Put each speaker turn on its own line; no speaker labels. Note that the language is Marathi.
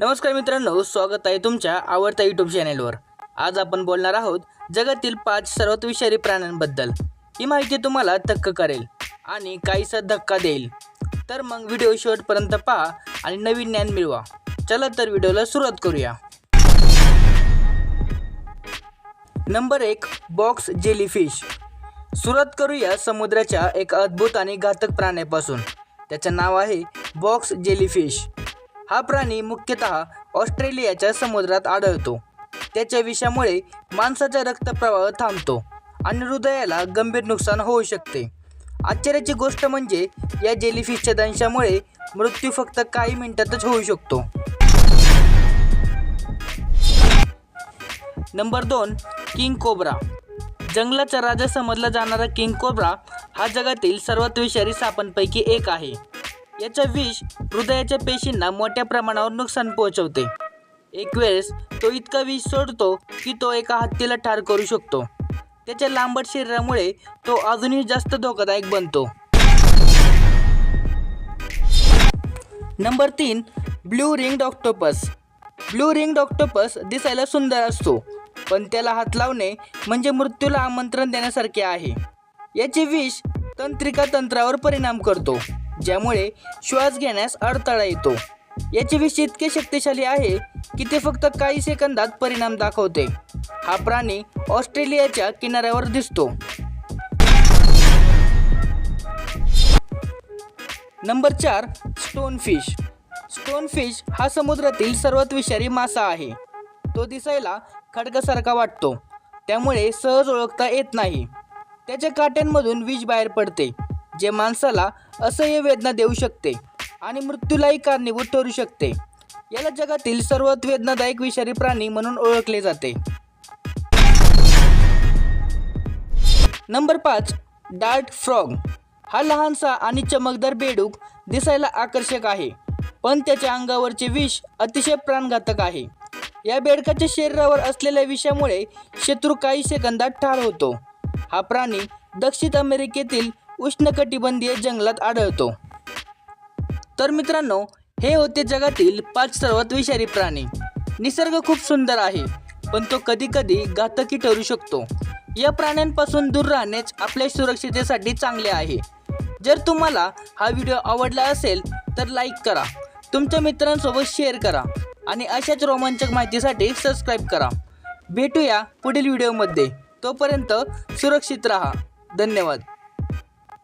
नमस्कार मित्रांनो स्वागत आहे तुमच्या आवडत्या यूट्यूब चॅनेलवर आज आपण बोलणार आहोत जगातील पाच सर्वात विषारी प्राण्यांबद्दल. ही माहिती तुम्हाला थक्क करेल आणि काहीसा धक्का देईल. तर मग व्हिडिओ शेवटपर्यंत पहा आणि नवीन ज्ञान मिळवा. चला तर व्हिडिओला सुरुवात करूया. नंबर एक बॉक्स जेलीफिश. सुरुवात करूया समुद्राच्या एक अद्भुत आणि घातक प्राण्यापासून. त्याचं नाव आहे बॉक्स जेलीफिश. हा प्राणी मुख्यतः ऑस्ट्रेलियाच्या समुद्रात आढळतो. त्याच्या विषामुळे माणसाचा रक्तप्रवाह थांबतो आणि हृदयाला गंभीर नुकसान होऊ शकते. आश्चर्याची गोष्ट म्हणजे या जेलीफिशच्या दंशामुळे मृत्यू फक्त काही मिनिटातच होऊ शकतो. नंबर दोन किंग कोब्रा. जंगलाचा राजा समजला जाणारा किंग कोब्रा हा जगातील सर्वात विषारी सापांपैकी एक आहे. याचा विष हृदयाच्या पेशींना मोठ्या प्रमाणावर नुकसान पोहोचवते. एक वेळेस तो इतका विष सोडतो की तो एका हत्तीला ठार करू शकतो. त्याच्या लांबट शरीरामुळे तो अजूनही जास्त धोकादायक बनतो. नंबर तीन blue ring octopus. Blue ring octopus दिसायला सुंदर असतो पण त्याला हात लावणे म्हणजे मृत्यूला आमंत्रण देण्यासारखे आहे. याचे विष तंत्रिका तंत्रावर परिणाम करतो. ज्यामुळे श्वास घेण्यास अडथळा येतो. याचे विष इतके शक्तिशाली आहे की ते फक्त काही सेकंदात परिणाम दाखवते. हा प्राणी ऑस्ट्रेलियाच्या किनाऱ्यावर दिसतो. नंबर चार स्टोनफिश. स्टोनफिश हा समुद्रातील सर्वात विषारी मासा आहे. तो दिसायला खडकासारखा वाटतो. त्यामुळे सहज ओळखता येत नाही. त्याच्या काट्यांमधून विष बाहेर पडते. जे माणसाला असह्य वेदना देऊ शकते आणि मृत्यूलाही कारणीभूत ठरू शकते. याला जगातील सर्वात वेदनादायक विषारी प्राणी म्हणून ओळखले जाते. नंबर पाच डार्ट फ्रॉग. हा लहानसा आणि चमकदार बेडूक दिसायला आकर्षक आहे पण त्याच्या अंगावरचे विष अतिशय प्राणघातक आहे. या बेडकाच्या शरीरावर असलेल्या विषामुळे शत्रू काही सेकंदात ठार होतो. हा प्राणी दक्षिण अमेरिकेतील उष्णकटिबंधीय जंगलात आढळतो. तर मित्रांनो हे होते जगातील पाच सर्वात विषारी प्राणी. निसर्ग खूप सुंदर आहे पण तो कधीकधी घातकी ठरू शकतो. या प्राण्यांपासून दूर राहणेच आपल्या सुरक्षितेसाठी चांगले आहे. जर तुम्हाला हा व्हिडिओ आवडला असेल तर लाईक करा. तुमच्या मित्रांसोबत शेअर करा आणि अशाच रोमांचक माहितीसाठी सबस्क्राईब करा. भेटूया पुढील व्हिडिओमध्ये. तोपर्यंत सुरक्षित राहा. धन्यवाद.